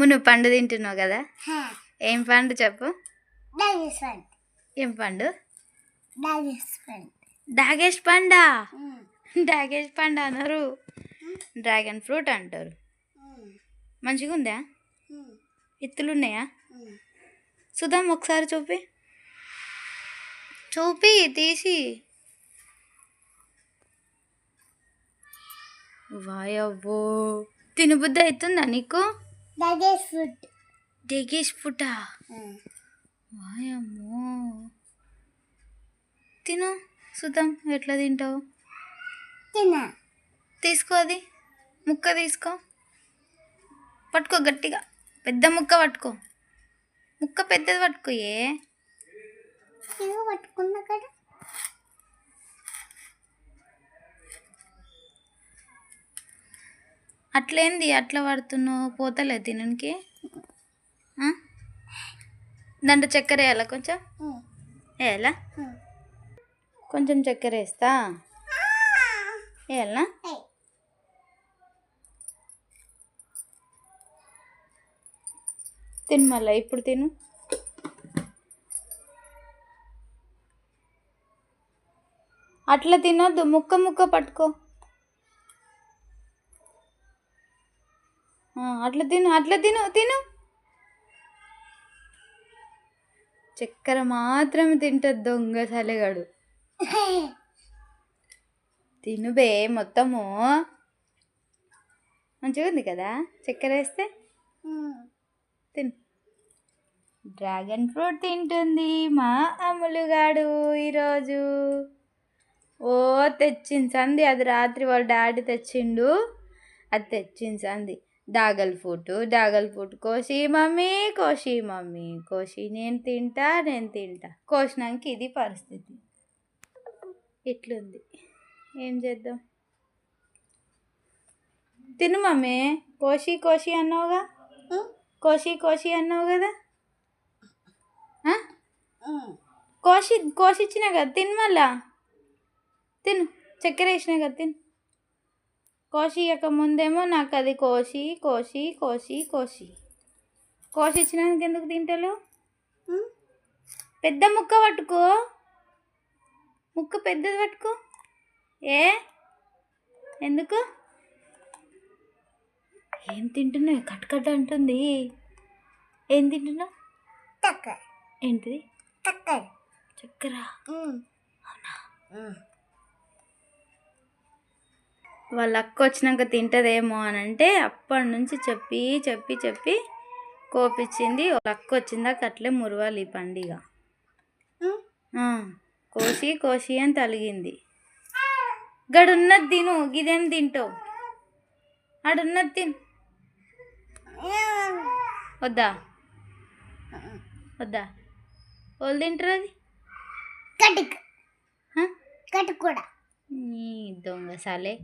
అమ్ము నువ్వు పండు తింటున్నావు కదా? ఏం పండు చెప్పు? ఏం పండు? డాగేష్ పండా. డాగేష్ పండు? అనరు డ్రాగన్ ఫ్రూట్ అంటారు. మంచిగా ఉందా? ఎత్తులు ఉన్నాయా? చూద్దాం ఒకసారి చూపి. చూపి తీసి. వాయవ్వో. తినబుద్ధి అవుతుందా నీకు? డైజెస్మెంట్ డెగేష్ పుటా వాయమ్మో తిను చూద్దాం ఎట్లా తింటావు తిన తీసుకో అది ముక్క తీసుకో పట్టుకో గట్టిగా పెద్ద ముక్క పట్టుకో ముక్క పెద్దది పట్టుకో ఏ ఇదిగో పట్టుకున్నా కదా అట్లేంది? అట్లా పడుతున్నావు పోతలే తినడానికి దండ దాంట్లో చక్కెర వేయాలా కొంచెం? వేయాలా? కొంచెం చక్కెర వేస్తా? వేయాలనా తిను మళ్ళా ఇప్పుడు తిను. అట్లా తినొద్దు ముక్క ముక్క పట్టుకో. అట్లా తిను అట్లా తిను తిను. చక్కెర మాత్రం తింటది దొంగ సలగాడు. తినుబే మొత్తము. మంచిగా ఉంది కదా చక్కెర వేస్తే? తిను. డ్రాగన్ ఫ్రూట్ తింటుంది మా అమ్ములుగాడు ఈరోజు. ఓ తెచ్చింది సంది అది రాత్రి వాళ్ళ డాడీ తెచ్చిండు. అది తెచ్చింది సంది డాగల్ ఫుట్ డాగల్ ఫుట్ కోసి మమ్మీ కోసి మమ్మీ. కోసి నేను తింటా నేను తింటా. కోసినాక ఇది పరిస్థితి. ఇట్లుంది. ఏం చేద్దాం? తిను మమ్మీ. కోసి కోసి అన్నావుగా? కోసి కోసి అన్నావు కదా? కోసి కోసి ఇచ్చినా కదా తిను మళ్ళా. తిను. చక్కెర వేసినా కదా తిను. కోసి ఇవ్వక ముందేమో నాకు అది కోసి కోసి కోసి కోసి. కోసి ఇచ్చినందుకు ఎందుకు తింటలేవు పెద్ద ముక్క పట్టుకో. ముక్క పెద్దది పట్టుకో. ఏ? ఎందుకు? ఏం తింటున్నావు? కట్ కట్ అంటుంది. ఏం తింటున్నావు? తక్క ఏంటిది? తక్క చక్కెర. వాళ్ళ అక్క వచ్చినాక తింటదేమో అని అంటే అప్పటి నుంచి చెప్పి చెప్పి చెప్పి కోపించింది వాళ్ళ అక్క వచ్చిందాక అట్లే మురవాలి ఈ పండుగ. కోసి కోసి అని తలిగింది. గడున్నది తిను గిదేం తింటావు? ఆడున్నది తిను. వద్దా? వద్దా? వాళ్ళు తింటారు అది? కటుక్? కటుక్ కూడా. నీ దొంగ సాలే.